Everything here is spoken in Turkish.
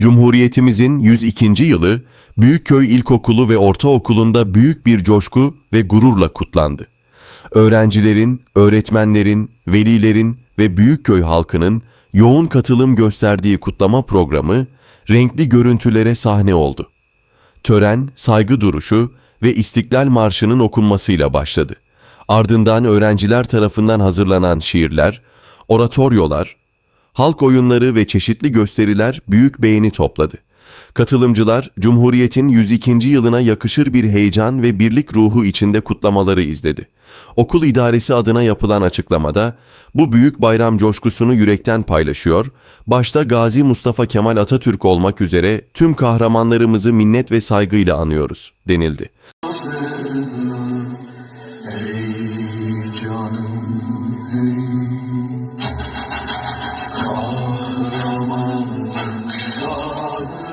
Cumhuriyetimizin 102. yılı Büyükköy İlkokulu ve Ortaokulu'nda büyük bir coşku ve gururla kutlandı. Öğrencilerin, öğretmenlerin, velilerin ve Büyükköy halkının yoğun katılım gösterdiği kutlama programı renkli görüntülere sahne oldu. Tören, saygı duruşu ve İstiklal Marşı'nın okunmasıyla başladı. Ardından öğrenciler tarafından hazırlanan şiirler, oratoryolar, halk oyunları ve çeşitli gösteriler büyük beğeni topladı. Katılımcılar, Cumhuriyet'in 102. yılına yakışır bir heyecan ve birlik ruhu içinde kutlamaları izledi. Okul idaresi adına yapılan açıklamada, bu büyük bayram coşkusunu yürekten paylaşıyor, başta Gazi Mustafa Kemal Atatürk olmak üzere tüm kahramanlarımızı minnet ve saygıyla anıyoruz, denildi. Ey canım, ey God.